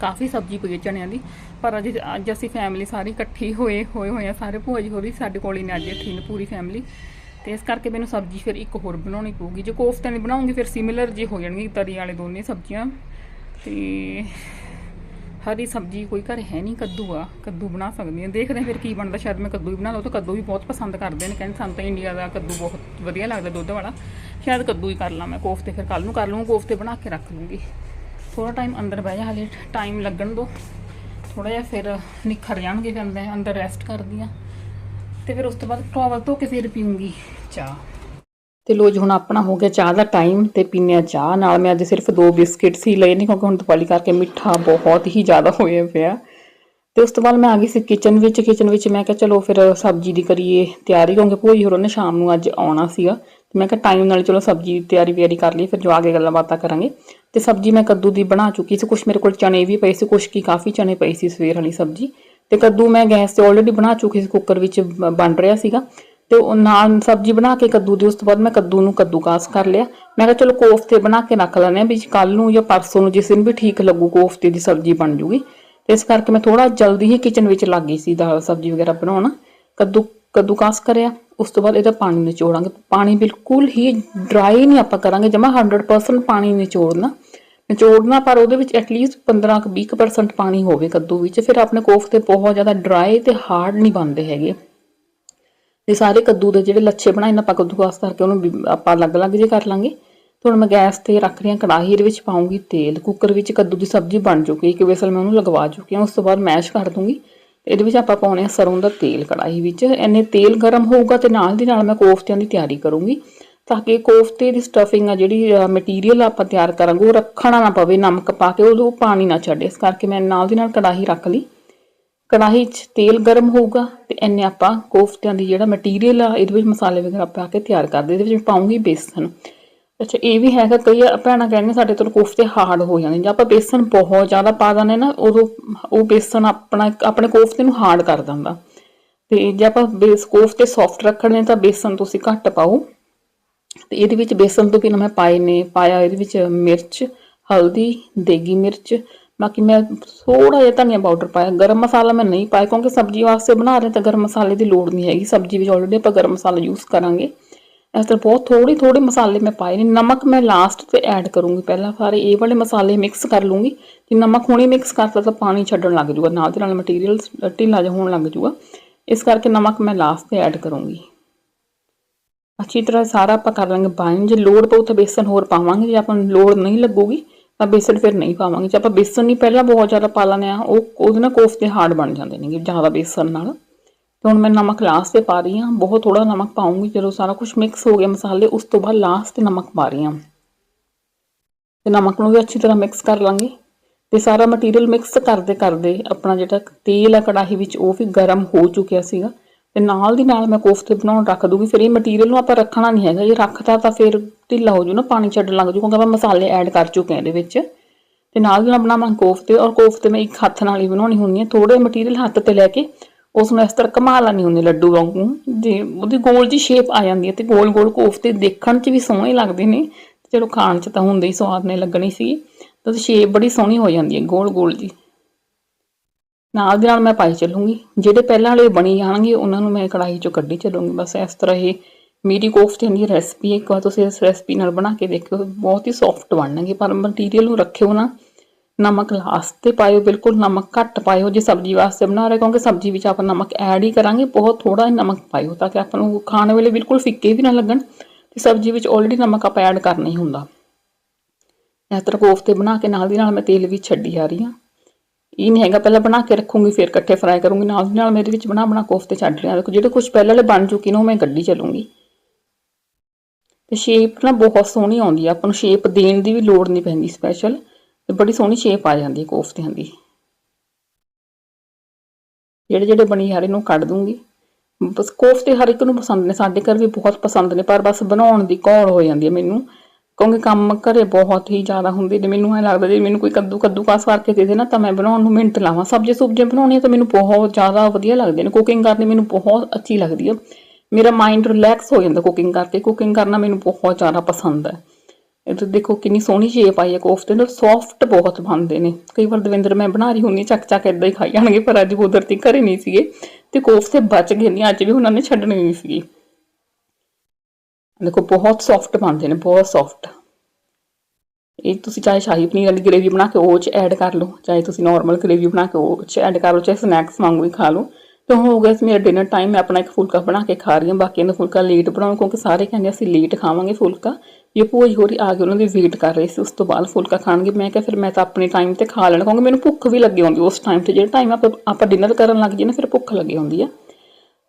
ਕਾਫੀ ਸਬਜ਼ੀ ਪਈ ਹੈ ਚਣਿਆਂ ਦੀ। ਪਰ ਅੱਜ ਅੱਜ ਅਸੀਂ ਫੈਮਿਲੀ ਸਾਰੀ ਇਕੱਠੀ ਹੋਏ ਹੋਏ ਹੋਏ ਆ ਸਾਰੇ ਭੂਆ ਜੀ ਹੋਰ ਸਾਡੇ ਕੋਲ ਹੀ ਨੇ ਅੱਜ, ਇੱਥੇ ਨੇ ਪੂਰੀ ਫੈਮਿਲੀ ਤੇ ਇਸ ਕਰਕੇ ਮੈਨੂੰ ਸਬਜ਼ੀ ਫਿਰ ਇੱਕ ਹੋਰ ਬਣਾਉਣੀ ਪਊਗੀ। ਜੇ ਕੋਫਤੇ ਨਹੀਂ ਬਣਾਉਂਗੀ, ਫਿਰ ਸਿਮਿਲਰ ਜੇ ਹੋ ਜਾਣਗੇ ਤਰੀ ਵਾਲੇ ਦੋਨੇ ਸਬਜ਼ੀਆਂ। ਤੇ ਹਰੀ ਸਬਜ਼ੀ ਕੋਈ ਘਰ ਹੈ ਨਹੀਂ, ਕੱਦੂ ਆ। ਕੱਦੂ ਬਣਾ ਸਕਦੀ ਹਾਂ ਦੇਖਦੇ ਹਾਂ ਫਿਰ ਕੀ ਬਣਦਾ। ਸ਼ਾਇਦ ਮੈਂ ਕੱਦੂ ਹੀ ਬਣਾ ਲਵਾਂ ਤਾਂ ਕੱਦੂ ਵੀ ਬਹੁਤ ਪਸੰਦ ਕਰਦੇ ਨੇ। ਕਹਿੰਦੇ ਸਾਨੂੰ ਤਾਂ ਇੰਡੀਆ ਦਾ ਕੱਦੂ ਬਹੁਤ ਵਧੀਆ ਲੱਗਦਾ ਦੁੱਧ ਵਾਲਾ। ਸ਼ਾਇਦ ਕੱਦੂ ਹੀ ਕਰ ਲਾਂ ਮੈਂ ਕੋਫਤੇ ਫਿਰ ਕੱਲ ਨੂੰ ਕਰ ਲਵਾਂ ਕੋਫਤੇ ਬਣਾ ਕੇ ਰੱਖ ਲੂੰਗੀ ਥੋੜਾ ਟਾਈਮ ਅੰਦਰ ਬਹਿ ਜਾ ਹਲੇ ਟਾਈਮ ਲੱਗਣ ਦੋ। ਥੋੜਾ ਜਿਹਾ ਫਿਰ ਨਿਖਰ ਜਾਣਗੇ ਫਿਰ ਅੰਦਰ ਅੰਦਰ ਰੈਸਟ ਕਰਦੀ ਆ। ਤੇ ਫਿਰ ਉਸ ਤੋਂ ਬਾਅਦ ਟਾਵਲ ਧੋ ਕੇ ਫਿਰ ਪੀਉਂਗੀ ਚਾਹ। ਤੇ ਲੋ ਜੀ, ਹੁਣ ਆਪਣਾ ਹੋ ਗਿਆ ਚਾਹ ਦਾ ਟਾਈਮ ਤੇ ਪੀਨੇ ਆ ਚਾਹ। ਨਾਲ ਮੈਂ ਅੱਜ ਸਿਰਫ ਦੋ ਬਿਸਕਿਟ ਹੀ ਲਏ ਨੇ, ਕਿਉਂਕਿ ਹੁਣ ਦੀਵਾਲੀ ਕਰਕੇ ਮਿੱਠਾ ਬਹੁਤ ਹੀ ਜ਼ਿਆਦਾ ਹੋਇਆ ਪਿਆ। ਤੇ ਉਸ ਤੋਂ ਬਾਅਦ ਮੈਂ ਆ ਗਈ ਸੀ ਕਿਚਨ ਵਿੱਚ। ਕਿਚਨ ਵਿੱਚ ਮੈਂ ਕਿਹਾ, ਚਲੋ ਫਿਰ ਸਬਜ਼ੀ ਦੀ ਕਰੀਏ ਤਿਆਰੀ, ਕਿਉਂਕਿ ਭੋਈ ਹੋਰ ਨੇ ਸ਼ਾਮ ਨੂੰ ਅੱਜ ਆਉਣਾ ਸੀਗਾ। ਤੇ ਮੈਂ ਕਿਹਾ ਟਾਈਮ ਨਾਲ ਚਲੋ ਸਬਜ਼ੀ ਦੀ ਤਿਆਰੀ ਵਿਆਰੀ ਕਰ ਲਈ ਫਿਰ ਜੋ ਆ ਕੇ ਗੱਲਾਂ ਬਾਤਾਂ ਕਰਾਂਗੇ। ਤੇ ਸਬਜ਼ੀ ਮੈਂ ਕੱਦੂ ਦੀ ਬਣਾ ਚੁੱਕੀ ਸੀ। ਕੁਝ ਮੇਰੇ ਕੋਲ ਚਣੇ ਵੀ ਪਏ ਸੀ ਕੁਝ ਕੀ ਕਾਫੀ ਚਣੇ ਪਏ ਸੀ ਸਵੇਰ ਵਾਲੀ ਸਬਜ਼ੀ। ਤੇ ਕੱਦੂ ਮੈਂ ਗੈਸ ਤੇ ਆਲਰੇਡੀ ਬਣਾ ਚੁੱਕੀ ਸੀ ਕੁੱਕਰ ਵਿੱਚ ਬਣ ਰਿਹਾ ਸੀਗਾ। ਤੇ ਉਹ ਨਾਲ ਸਬਜ਼ੀ ਬਣਾ ਕੇ ਕੱਦੂ ਦੀ, ਉਸ ਤੋਂ ਬਾਅਦ ਮੈਂ ਕੱਦੂ ਨੂੰ ਕੱਦੂਕਾਸ ਕਰ ਲਿਆ। ਮੈਂ ਕਿਹਾ ਚਲੋ ਕੋਫਤੇ ਬਣਾ ਕੇ ਰੱਖ ਲੈਣੇ ਆ ਵੀ ਕੱਲ ਨੂੰ ਜਾਂ ਪਰਸੋਂ ਨੂੰ ਜਿਸ ਦਿਨ ਵੀ ਠੀਕ ਲੱਗੂ ਕੋਫਤੇ ਦੀ ਸਬਜ਼ੀ ਬਣ ਜੂਗੀ। ਤੇ ਇਸ ਕਰਕੇ ਮੈਂ ਥੋੜਾ ਜਲਦੀ ਹੀ ਕਿਚਨ ਵਿੱਚ ਲੱਗ ਗਈ ਸੀ, ਦਾਲ ਸਬਜ਼ੀ ਵਗੈਰਾ ਬਣਾਉਣ। ਕੱਦੂ, ਕੱਦੂਕਾਸ ਕਰਿਆ। ਉਸ ਤੋਂ ਬਾਅਦ ਇਹਦਾ ਪਾਣੀ ਨਿਚੋੜਾਂਗੇ। ਪਾਣੀ ਬਿਲਕੁਲ ਹੀ ਡਰਾਈ ਨਹੀਂ ਆਪਾਂ ਕਰਾਂਗੇ, ਜਮਾ 100% ਪਾਣੀ ਨਿਚੋੜਨਾ। ਨਿਚੋੜਨਾ ਪਰ ਉਹਦੇ ਵਿੱਚ ਐਟਲੀਸਟ 15 ਕੁ 20% ਪਾਣੀ ਹੋਵੇ ਕੱਦੂ ਵਿੱਚ, ਫਿਰ ਆਪਣੇ ਕੋਫਤੇ ਬਹੁਤ ਜ਼ਿਆਦਾ ਡਰਾਈ ਤੇ ਹਾਰਡ ਨਹੀਂ ਬਣਦੇ ਹੈਗੇ। ਤੇ ਸਾਰੇ ਕੱਦੂ ਦੇ ਜਿਹੜੇ ਲੱਛੇ ਬਣਾਏ ਨਾ, ਆਪਾਂ ਕੱਦੂਕਾਸ ਕਰਕੇ ਉਹਨੂੰ ਆਪਾਂ ਅਲੱਗ-ਅਲੱਗ ਜੇ ਕਰ ਲਾਂਗੇ। ਤੇ ਹੁਣ ਮੈਂ ਗੈਸ ਤੇ ਰੱਖ ਰਹੀ ਹਾਂ, ਕੜਾਹੀ ਦੇ ਵਿੱਚ ਪਾਉਂਗੀ ਤੇਲ। ਕੁੱਕਰ ਵਿੱਚ ਕੱਦੂ ਦੀ ਸਬਜ਼ੀ ਬਣ ਚੁੱਕੀ ਇੱਕ ਵੇਸਲ ਮੈਂ ਉਹਨੂੰ ਲਗਵਾ ਚੁੱਕੀ ਹਾਂ, ਉਸ ਤੋਂ ਬਾਅਦ ਮੈਸ਼ ਕਰ ਦੂੰਗੀ। ਇਹਦੇ ਵਿੱਚ ਆਪਾਂ ਪਾਉਣੇ ਆ ਸਰੋਂ ਦਾ ਤੇਲ ਕੜਾਹੀ ਵਿੱਚ। ਇੰਨੇ ਤੇਲ ਗਰਮ ਹੋਊਗਾ ਤੇ ਨਾਲ ਦੀ ਨਾਲ ਮੈਂ ਕੋਫਤਿਆਂ ਦੀ ਤਿਆਰੀ ਕਰੂੰਗੀ। ਤਾਂ ਕਿ ਕੋਫਤੇ ਦੀ ਸਟਫਿੰਗ ਆ ਜਿਹੜੀ ਮਟੀਰੀਅਲ ਆਪਾਂ ਤਿਆਰ ਕਰਾਂਗੇ, ਉਹ ਰੱਖਣਾ ਨਾ ਪਵੇ, ਨਮਕ ਪਾ ਕੇ ਉਹ ਪਾਣੀ ਨਾ ਛੱਡੇ। ਇਸ ਕਰਕੇ ਮੈਂ ਨਾਲ ਦੀ ਨਾਲ ਕੜਾਹੀ ਰੱਖ ਲਈ। ਕੜਾਹੀ 'ਚ ਤੇਲ ਗਰਮ ਹੋਊਗਾ ਤੇ ਇੰਨੇ ਆਪਾਂ ਕੋਫਤਿਆਂ ਦੀ ਜਿਹੜਾ ਮਟੀਰੀਅਲ ਆ, ਇਹਦੇ ਵਿੱਚ ਮਸਾਲੇ ਵਗੈਰਾ ਪਾ ਕੇ ਤਿਆਰ ਕਰਦੇ ਇਹਦੇ ਵਿੱਚ ਪਾਉਂਗੀ ਬੇਸਨ। ਅੱਛਾ, ਇਹ ਵੀ ਹੈਗਾ, ਕਈ ਭੈਣਾਂ ਕਹਿੰਦੇ ਸਾਡੇ ਤੋਂ ਕੋਫਤੇ ਹਾਰਡ ਹੋ ਜਾਂਦੇ ਜਾਂ ਆਪਾਂ ਬੇਸਨ ਬਹੁਤ ਜ਼ਿਆਦਾ ਪਾ ਦਿੰਦੇ ਨਾ, ਉਦੋਂ ਉਹ ਬੇਸਨ ਆਪਣਾ, ਆਪਣੇ ਕੋਫਤੇ ਨੂੰ ਹਾਰਡ ਕਰ ਦਿੰਦਾ। ਤੇ ਜੇ ਆਪਾਂ ਬੇਸ, ਕੋਫਤੇ ਸੌਫਟ ਰੱਖਣੇ ਤਾਂ ਬੇਸਨ ਤੁਸੀਂ ਘੱਟ ਪਾਓ। ਤੇ ਇਹਦੇ ਵਿੱਚ ਬੇਸਨ ਤੋਂ ਬਿਨਾਂ ਮੈਂ ਪਾਏ ਨੇ, ਪਾਇਆ ਇਹਦੇ ਵਿੱਚ ਮਿਰਚ, ਹਲਦੀ, ਦੇਗੀ ਮਿਰਚ। ਬਾਕੀ ਮੈਂ ਥੋੜਾ ਜਿਹਾ ਧਨੀਆ ਪਾਊਡਰ ਪਾਇਆ। ਗਰਮ ਮਸਾਲਾ ਮੈਂ ਨਹੀਂ ਪਾਇਆ ਕਿਉਂਕਿ ਸਬਜ਼ੀ ਵਾਸਤੇ ਬਣਾ ਰਹੇ ਤਾਂ ਗਰਮ ਮਸਾਲੇ ਦੀ ਲੋੜ ਨਹੀਂ ਹੈਗੀ। ਸਬਜ਼ੀ ਵਿੱਚ ਆਲਰੇਡੀ ਆਪਾਂ ਗਰਮ ਮਸਾਲਾ ਯੂਜ਼ ਕਰਾਂਗੇ। ਇਸ ਤਰ੍ਹਾਂ ਬਹੁਤ ਥੋੜੀ ਥੋੜੇ ਮਸਾਲੇ ਮੈਂ ਪਾਏ ਨੇ। ਨਮਕ ਮੈਂ ਲਾਸਟ ਤੇ ਐਡ ਕਰੂੰਗੀ। ਪਹਿਲਾਂ ਸਾਰੇ ਇਹ ਵਾਲੇ ਮਸਾਲੇ ਮਿਕਸ ਕਰ ਲੂੰਗੀ। ਕਿ ਨਮਕ ਹੁਣੇ ਮਿਕਸ ਕਰਤਾ ਤਾਂ ਪਾਣੀ ਛੱਡਣ ਲੱਗ ਜੂਗਾ ਨਾਲ ਦੇ ਨਾਲ ਮਟੀਰੀਅਲ ਢਿੱਲਾ ਜਿਹਾ ਹੋਣ ਲੱਗ ਜੂਗਾ ਇਸ ਕਰਕੇ ਨਮਕ ਮੈਂ ਲਾਸਟ ਤੇ ਐਡ ਕਰੂੰਗੀ। ਅੱਛੀ ਤਰ੍ਹਾਂ ਸਾਰਾ ਆਪਾਂ ਕਰ ਲਾਂਗੇ ਬਾਈਂਡ ਜੇ ਲੋੜ ਪਊ ਤਾਂ ਬੇਸਨ ਹੋਰ ਪਾਵਾਂਗੇ, ਜੇ ਆਪਾਂ ਨੂੰ ਲੋੜ ਨਹੀਂ ਲੱਗੂਗੀ ਤਾਂ ਬੇਸਨ ਫਿਰ ਨਹੀਂ ਪਾਵਾਂਗੇ। ਜੇ ਆਪਾਂ ਬੇਸਨ ਨਹੀਂ ਪਹਿਲਾਂ ਬਹੁਤ ਜ਼ਿਆਦਾ ਪਾ ਲੈਂਦੇ ਆ ਉਹ ਉਹਦੇ ਨਾਲ ਕੋਫਤੇ ਹਾਰਡ ਬਣ ਜਾਂਦੇ ਨੇ ਜ਼ਿਆਦਾ ਬੇਸਨ ਨਾਲ। ਤੇ ਹੁਣ ਮੈਂ ਨਮਕ ਲਾਸਟ ਤੇ ਪਾ ਰਹੀ ਹਾਂ, ਬਹੁਤ ਥੋੜਾ ਨਮਕ ਪਾਉਂਗੀ, ਜਦੋਂ ਸਾਰਾ ਕੁਝ ਮਿਕਸ ਹੋ ਗਿਆ ਮਸਾਲੇ, ਉਸ ਤੋਂ ਬਾਅਦ ਲਾਸਟ ਤੇ ਨਮਕ ਪਾ ਰਹੀ ਹਾਂ। ਤੇ ਨਮਕ ਨੂੰ ਵੀ ਅੱਛੀ ਤਰ੍ਹਾਂ ਮਿਕਸ ਕਰ ਲਾਂਗੇ। ਤੇ ਸਾਰਾ ਮਟੀਰੀਅਲ ਮਿਕਸ ਕਰਦੇ ਕਰਦੇ ਆਪਣਾ ਜਿਹੜਾ ਤੇਲ ਆ ਕੜਾਹੀ ਵਿੱਚ, ਉਹ ਵੀ ਗਰਮ ਹੋ ਚੁੱਕਿਆ ਸੀਗਾ। ਤੇ ਨਾਲ ਦੀ ਨਾਲ ਮੈਂ ਕੋਫਤੇ ਬਣਾਉਣ ਰੱਖ ਦੂਗੀ, ਫਿਰ ਇਹ ਮਟੀਰੀਅਲ ਨੂੰ ਆਪਾਂ ਰੱਖਣਾ ਨਹੀਂ ਹੈਗਾ, ਜੇ ਰੱਖਤਾ ਤਾਂ ਫਿਰ ਢਿੱਲਾ ਹੋ ਜੂ ਨਾ, ਪਾਣੀ ਛੱਡਣ ਲੱਗ ਜੂ, ਕਿਉਂਕਿ ਆਪਾਂ ਮਸਾਲੇ ਐਡ ਕਰ ਚੁੱਕੇ ਹਾਂ ਇਹਦੇ ਵਿੱਚ। ਤੇ ਨਾਲ ਦੀ ਨਾਲ ਬਣਾਵਾਂ ਕੋਫਤੇ, ਔਰ ਕੋਫਤੇ ਮੈਂ ਇੱਕ ਹੱਥ ਨਾਲ ਹੀ ਬਣਾਉਣੀ ਹੁੰਦੀ ਹੈ ਥੋੜੇ ਮਟੀਰੀਅਲ ਹੱਥ ਤੇ ਲੈ ਕੇ, ਉਸ ਨੂੰ ਇਸ ਤਰ੍ਹਾਂ ਘੁਮਾ ਲੈਣੀ ਹੁੰਦੀ ਲੱਡੂ ਵਾਂਗੂ। ਜੇ ਉਹਦੀ ਗੋਲ ਜੀ ਸ਼ੇਪ ਆ ਜਾਂਦੀ ਹੈ ਤੇ ਗੋਲ ਗੋਲ ਕੋਫਤੇ ਦੇਖਣ 'ਚ ਵੀ ਸੋਹਣੇ ਲੱਗਦੇ ਨੇ ਚਲੋ ਖਾਣ 'ਚ ਤਾਂ ਹੁੰਦੇ ਹੀ ਸਵਾਦ ਨੇ ਲੱਗਣੀ ਸੀ, ਤਾਂ ਸ਼ੇਪ ਬੜੀ ਸੋਹਣੀ ਹੋ ਜਾਂਦੀ ਹੈ ਗੋਲ ਗੋਲ ਜੀ ਨਾਲ ਦੇ ਨਾਲ ਮੈਂ ਪਾਈ ਚੱਲੂੰਗੀ। ਜਿਹੜੇ ਪਹਿਲਾਂ ਵਾਲੇ ਬਣੀ ਜਾਣਗੇ, ਉਹਨਾਂ ਨੂੰ ਮੈਂ ਕੜਾਹੀ 'ਚੋਂ ਕੱਢੀ ਚੱਲੂੰਗੀ। ਬਸ ਇਸ ਤਰ੍ਹਾਂ ਇਹ ਮੇਰੀ ਕੋਫਤਿਆਂ ਦੀ ਰੈਸਪੀ ਇੱਕ ਵਾਰ ਤੁਸੀਂ ਇਸ ਰੈਸਪੀ ਨਾਲ ਬਣਾ ਕੇ ਦੇਖਿਓ। ਬਹੁਤ ਹੀ ਸੌਫਟ ਬਣਨਗੇ, ਪਰ ਮਟੀਰੀਅਲ ਨੂੰ ਰੱਖਿਓ ਨਾ। ਨਮਕ ਲਾਸਟ ਤੇ ਪਾਇਓ, ਬਿਲਕੁਲ ਨਮਕ ਘੱਟ ਪਾਇਓ ਜੇ ਸਬਜ਼ੀ ਵਾਸਤੇ ਬਣਾ ਰਹੇ ਕਿਉਂਕਿ ਸਬਜ਼ੀ ਵਿੱਚ ਆਪਾਂ ਨਮਕ ਐਡ ਹੀ ਕਰਾਂਗੇ, ਬਹੁਤ ਥੋੜਾ ਹੀ ਨਮਕ ਪਾਇਓ ਤਾਂ ਕਿ ਆਪਾਂ ਨੂੰ ਖਾਣ ਵੇਲੇ ਬਿਲਕੁਲ ਫਿੱਕੇ ਵੀ ਨਾ ਲੱਗਣ ਤੇ ਸਬਜ਼ੀ ਵਿੱਚ ਆਲਰੇਡੀ ਨਮਕ ਆਪਾਂ ਐਡ ਕਰਨਾ ਹੀ ਹੁੰਦਾ। ਇਸ ਤਰ੍ਹਾਂ ਕੋਫਤੇ ਬਣਾ ਕੇ ਨਾਲ ਦੀ ਨਾਲ ਮੈਂ ਤੇਲ ਵੀ ਛੱਡੀ ਜਾ ਰਹੀ ਹਾਂ। ਇਹ ਨਹੀਂ ਹੈਗਾ, ਪਹਿਲਾਂ ਬਣਾ ਕੇ ਰੱਖੂੰਗੀ, ਫਿਰ ਇਕੱਠੇ ਫਰਾਈ ਕਰੂੰਗੀ, ਨਾਲ ਦੀ ਨਾਲ ਮੇਰੇ ਵਿੱਚ ਬਣਾ ਬਣਾ ਕੋਫਤੇ ਛੱਡ ਲਿਆ। ਦੇਖੋ, ਜਿਹੜੇ ਕੁਝ ਪਹਿਲਾਂ ਵਾਲੇ ਬਣ ਚੁੱਕੇ ਨੇ, ਉਹ ਮੈਂ ਗੱਡੀ ਚੱਲੂੰਗੀ। ਤੇ ਸ਼ੇਪ ਨਾ ਬਹੁਤ ਸੋਹਣੀ ਆਉਂਦੀ ਆ। ਆਪਾਂ ਨੂੰ ਸ਼ੇਪ ਦੇਣ ਦੀ ਵੀ ਲੋੜ ਨਹੀਂ ਪੈਂਦੀ ਸਪੈਸ਼ਲ ਤੇ ਬੜੀ ਸੋਹਣੀ ਸ਼ੇਪ ਆ ਜਾਂਦੀ ਹੈ ਕੋਫਤਿਆਂ ਦੀ। ਜਿਹੜੇ ਜਿਹੜੇ ਬਣੀ ਹਰ ਇਹਨੂੰ ਕੱਢ ਦੂੰਗੀ। ਬਸ ਕੋਫਤੇ ਹਰ ਇੱਕ ਨੂੰ ਪਸੰਦ ਨੇ, ਸਾਡੇ ਘਰ ਵੀ ਬਹੁਤ ਪਸੰਦ ਨੇ, ਪਰ ਬਸ ਬਣਾਉਣ ਦੀ ਘੋਲ ਹੋ ਜਾਂਦੀ ਹੈ ਮੈਨੂੰ। ਕਿਉਂਕਿ ਕੰਮ ਘਰੇ ਬਹੁਤ ਹੀ ਜ਼ਿਆਦਾ ਹੁੰਦੇ ਨੇ। ਮੈਨੂੰ ਐ ਲੱਗਦਾ ਜੇ ਮੈਨੂੰ ਕੋਈ ਕੱਦੂ ਕੱਦੂ ਕਾਸ ਕਰਕੇ ਦੇ ਦੇ ਨਾ, ਤਾਂ ਮੈਂ ਬਣਾਉਣ ਨੂੰ ਮਿੰਟ ਲਾਵਾਂ। ਸਬਜ਼ੀ ਸੁਬਜ਼ੀਆਂ ਬਣਾਉਣੀਆਂ ਤਾਂ ਮੈਨੂੰ ਬਹੁਤ ਜ਼ਿਆਦਾ ਵਧੀਆ ਲੱਗਦੇ ਨੇ। ਕੁਕਿੰਗ ਕਰਨੀ ਮੈਨੂੰ ਬਹੁਤ ਅੱਛੀ ਲੱਗਦੀ ਹੈ ਮੇਰਾ ਮਾਈਂਡ ਰਿਲੈਕਸ ਹੋ ਜਾਂਦਾ ਕੁਕਿੰਗ ਕਰਕੇ। ਕੁਕਿੰਗ ਕਰਨਾ ਮੈਨੂੰ ਬਹੁਤ ਜ਼ਿਆਦਾ ਪਸੰਦ ਹੈ ਇਹ ਤਾਂ ਦੇਖੋ ਕਿੰਨੀ ਸੋਹਣੀ ਸ਼ੇਪ ਆਈ ਹੈ ਕੋਫਤੇ ਨਾਲ। ਸੌਫਟ ਬਹੁਤ ਬਣਦੇ ਨੇ। ਕਈ ਵਾਰ ਦਵਿੰਦਰ ਮੈਂ ਬਣਾ ਰਹੀ ਹੁੰਦੀ ਚੱਕ ਚੱਕ ਇਦਾਂ ਹੀ ਖਾਈ ਜਾਣਗੇ, ਪਰ ਅੱਜ ਕੁਦਰਤੀ ਘਰੇ ਨਹੀਂ ਸੀਗੇ। ਤੇ ਕੋਫਤੇ ਬਚ ਗਏ ਨੇ, ਅੱਜ ਵੀ ਉਹਨਾਂ ਨੇ ਛੱਡਣੇ ਨਹੀਂ ਸੀਗੇ। ਦੇਖੋ ਬਹੁਤ ਸੌਫਟ ਬਣਦੇ ਨੇ ਬਹੁਤ ਸੌਫਟ ਇਹ ਤੁਸੀਂ ਚਾਹੇ ਸ਼ਾਹੀ ਪਨੀਰ ਵਾਲੀ ਗ੍ਰੇਵੀ ਬਣਾ ਕੇ ਉਹ ਚ ਐਡ ਕਰ ਲਓ ਚਾਹੇ ਤੁਸੀਂ ਨਾਰਮਲ ਗ੍ਰੇਵੀ ਬਣਾ ਕੇ ਉਹ ਚ ਐਡ ਕਰ ਲਓ ਚਾਹੇ ਸਨੈਕਸ ਵਾਂਗੂ ਹੀ ਖਾ ਲਓ ਤੇ ਹੁਣ ਹੋ ਗਿਆ ਸੀ ਮੇਰਾ ਡਿਨਰ ਟਾਈਮ ਮੈਂ ਆਪਣਾ ਇੱਕ ਫੁਲਕਾ ਬਣਾ ਕੇ ਖਾ ਰਹੀ ਹਾਂ ਬਾਕੀਆਂ ਦਾ ਫੁਲਕਾ ਲੇਟ ਬਣਾਉਂ ਕਿਉਂਕਿ ਸਾਰੇ ਕਹਿੰਦੇ ਅਸੀਂ ਲੇਟ ਖਾਵਾਂਗੇ ਫੁਲਕਾ ਇਹ ਭੂਆ ਜੀ ਹੋਰੀ ਆ ਕੇ ਉਹਨਾਂ ਦੀ ਵੇਟ ਕਰ ਰਹੇ ਸੀ ਉਸ ਤੋਂ ਬਾਅਦ ਫੁਲਕਾ ਖਾਣਗੇ ਮੈਂ ਕਿਹਾ ਫਿਰ ਮੈਂ ਤਾਂ ਆਪਣੇ ਟਾਈਮ ਤੇ ਖਾ ਲੈਣਾ ਕਿਉਂਕਿ ਮੈਨੂੰ ਭੁੱਖ ਵੀ ਲੱਗੀ ਹੁੰਦੀ ਉਸ ਟਾਈਮ ਤੇ ਜਿਹੜਾ ਟਾਈਮ ਆਪਾਂ ਆਪਾਂ ਡਿਨਰ ਕਰਨ ਲੱਗ ਜੀ ਨਾ ਫਿਰ ਭੁੱਖ ਲੱਗੀ ਹੁੰਦੀ ਆ।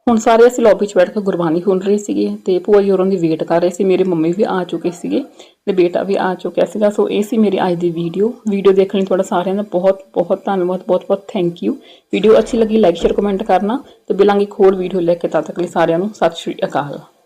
ਹੁਣ ਸਾਰੇ ਅਸੀਂ ਲੌਬੀ 'ਚ ਬੈਠ ਕੇ ਗੁਰਬਾਣੀ ਸੁਣ ਰਹੇ ਸੀਗੇ ਤੇ ਭੂਆ ਜੀ ਹੋਰਾਂ ਦੀ ਵੇਟ ਕਰ ਰਹੇ ਸੀ, ਮੇਰੇ ਮੰਮੀ ਵੀ ਆ ਚੁੱਕੇ ਸੀਗੇ ਤੇ ਬੇਟਾ ਵੀ ਆ ਚੁੱਕਿਆ ਸੀਗਾ। ਸੋ ਇਹ ਸੀ ਮੇਰੀ ਅੱਜ ਦੀ ਵੀਡੀਓ ਵੀਡੀਓ ਦੇਖਣ ਲਈ ਤੁਹਾਡਾ ਸਾਰਿਆਂ ਦਾ ਬਹੁਤ ਬਹੁਤ ਧੰਨਵਾਦ, ਬਹੁਤ ਬਹੁਤ ਥੈਂਕ ਯੂ ਵੀਡੀਓ ਅੱਛੀ ਲੱਗੀ ਲਾਈਕ ਸ਼ੇਅਰ ਕਮੈਂਟ ਕਰਨਾ ਤੇ ਬਿਲਾਂਗੀ ਇੱਕ ਹੋਰ ਵੀਡੀਓ ਲੈ ਕੇ ਤਦ ਤੱਕ ਲਈ ਸਾਰਿਆਂ ਨੂੰ। ਸਤਿ ਸ਼੍ਰੀ ਅਕਾਲ।